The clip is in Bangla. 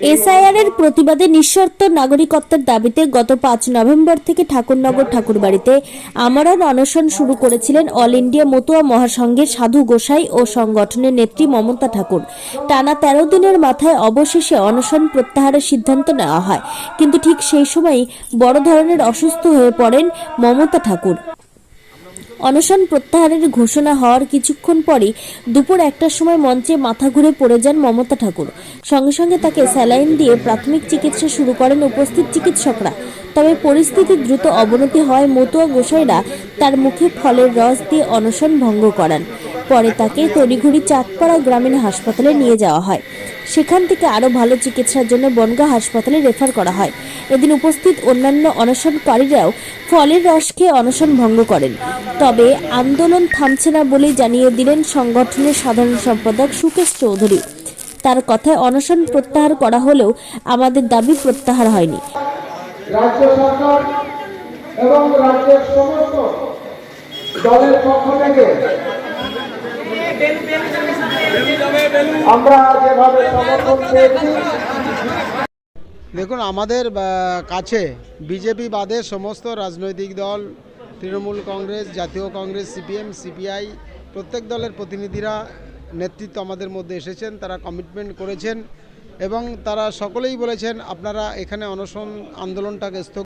এসআইআর এর প্রতিবাদে নিঃশর্ত নাগরিকত্বের দাবিতে গত পাঁচ নভেম্বর থেকে ঠাকুরনগর ঠাকুরবাড়িতে আমরণ অনশন শুরু করেছিলেন অল ইন্ডিয়া মতুয়া মহাসংঘের সাধু গোসাই ও সংগঠনের নেত্রী মমতা ঠাকুর। টানা তেরো দিনের মাথায় অবশেষে অনশন প্রত্যাহারের সিদ্ধান্ত নেওয়া হয়। কিন্তু ঠিক সেই সময়ই বড় ধরনের অসুস্থ হয়ে পড়েন মমতা ঠাকুর। অনশন প্রত্যাহারের ঘোষণা হওয়ার কিছুক্ষণ পরই দুপুর একটার সময় মঞ্চে মাথা ঘুরে পড়ে যান মমতা ঠাকুর। সঙ্গে সঙ্গে তাকে স্যালাইন দিয়ে প্রাথমিক চিকিৎসা শুরু করেন উপস্থিত চিকিৎসকরা। তবে পরিস্থিতি দ্রুত অবনতি হয় মতুয়া গোসাইরা তার মুখে ফলের রস দিয়ে অনশন ভঙ্গ করান। পরে তাকে তড়িঘড়ি চাঁদপাড়া গ্রামীণ হাসপাতালে নিয়ে যাওয়া হয়। সেখান থেকে আরও ভালো চিকিৎসার জন্য বনগাঁ হাসপাতালে রেফার করা হয়। এদিন উপস্থিত অন্যান্য অনশনকারীরাও ফলের রস খেয়ে অনশন ভঙ্গ করেন। তবে আন্দোলন থামছে না বলেই জানিয়ে দিলেন সংগঠনের সাধারণ সম্পাদক সুকেশ চৌধুরী। তার কথায় অনশন প্রত্যাহার করা হলেও আমাদের দাবি প্রত্যাহার হয়নি। রাজ্য সরকার এবং রাজ্যের সমস্ত দলের পক্ষ থেকে আমরা যেভাবে সমর্থন পেয়েছি দেখুন, আমাদের কাছে বিজেপি বাদে সমস্ত রাজনৈতিক দল, তৃণমূল কংগ্রেস, জাতীয় কংগ্রেস, সিপিএম, সিপিআই, প্রত্যেক দলের প্রতিনিধিরা নেতৃত্ব আমাদের মধ্যে এসেছেন, তারা কমিটমেন্ট করেছেন এবং তারা সকলেই বলেছেন, আপনারা এখানে অনশন আন্দোলনটাকে স্থগিত